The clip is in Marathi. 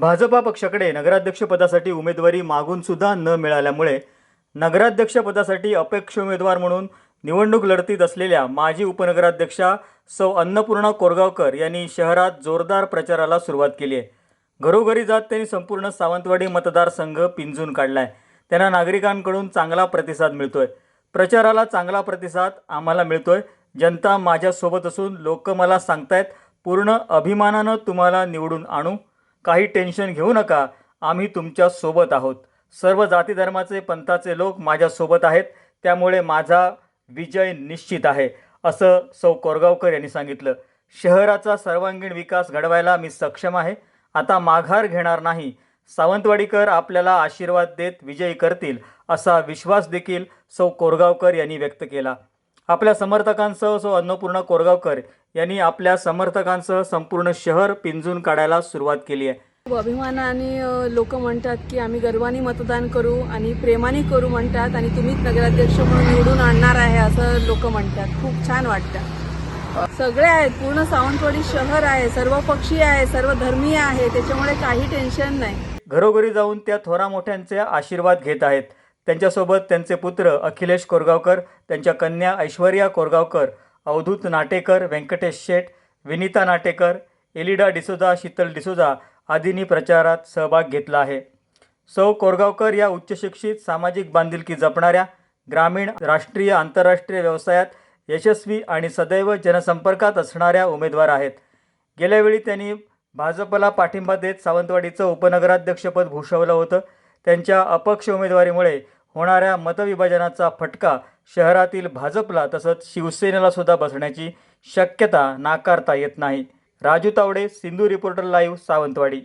भाजपा पक्षाकडे नगराध्यक्षपदासाठी उमेदवारी मागून सुद्धा न मिळाल्यामुळे नगराध्यक्षपदासाठी अपेक्ष उमेदवार म्हणून निवडणूक लढतीत असलेल्या माजी उपनगराध्यक्षा सौ अन्नपूर्णा कोरगावकर यांनी शहरात जोरदार प्रचाराला सुरुवात केली आहे. घरोघरी जात त्यांनी संपूर्ण सावंतवाडी मतदारसंघ पिंजून काढलाय. त्यांना नागरिकांकडून चांगला प्रतिसाद मिळतोय. प्रचाराला चांगला प्रतिसाद आम्हाला मिळतोय. जनता माझ्यासोबत असून लोक मला सांगतायत पूर्ण अभिमानानं तुम्हाला निवडून आणू. काही टेन्शन घेऊ नका. आम्ही तुमच्यासोबत आहोत. सर्व जाती धर्माचे पंथाचे लोक माझ्यासोबत आहेत. त्यामुळे माझा विजय निश्चित आहे असं सौ कोरगावकर यांनी सांगितलं. शहराचा सर्वांगीण विकास घडवायला मी सक्षम आहे. आता माघार घेणार नाही. सावंतवाडीकर आपल्याला आशीर्वाद देत विजयी करतील असा विश्वास देखील सौ कोरगावकर यांनी व्यक्त केला. आपल्या समर्थकांसह सौ अन्नपूर्णा कोरगावकर यांनी आपल्या समर्थकांसह संपूर्ण शहर पिंजून काढायला सुरुवात केली आहे. खूप अभिमानाने लोक म्हणतात की आम्ही गर्वाने मतदान करू आणि प्रेमाने करू म्हणतात आणि तुम्हीच नगराध्यक्ष म्हणून निवडून आणणार आहे असं लोक म्हणतात. खूप छान वाटतं. सगळे आहेत पूर्ण सावंतवाडी शहर आहे सर्व पक्षी आहे सर्व धर्मीय आहे त्याच्यामुळे काही टेन्शन नाही. घरोघरी जाऊन त्या थोरा मोठ्यांचे आशीर्वाद घेत आहेत. त्यांच्यासोबत त्यांचे पुत्र अखिलेश कोरगावकर त्यांच्या कन्या ऐश्वर्या कोरगावकर अवधूत नाटेकर व्यंकटेश शेठ विनीता नाटेकर एलिडा डिसोजा शीतल डिसोजा आदींनी प्रचारात सहभाग घेतला आहे. सौ कोरगावकर या उच्चशिक्षित सामाजिक बांधिलकी जपणाऱ्या ग्रामीण राष्ट्रीय आंतरराष्ट्रीय व्यवसायात यशस्वी आणि सदैव जनसंपर्कात असणाऱ्या उमेदवार आहेत. गेल्यावेळी त्यांनी भाजपला पाठिंबा देत सावंतवाडीचं उपनगराध्यक्षपद भूषवलं होतं. त्यांच्या अपक्ष उमेदवारीमुळे होणाऱ्या मतविभाजनाचा फटका शहरातील भाजपला तसंच शिवसेनेला सुद्धा बसण्याची शक्यता नाकारता येत नाही. Raju Tawde Sindhu reporter live Sawantwadi.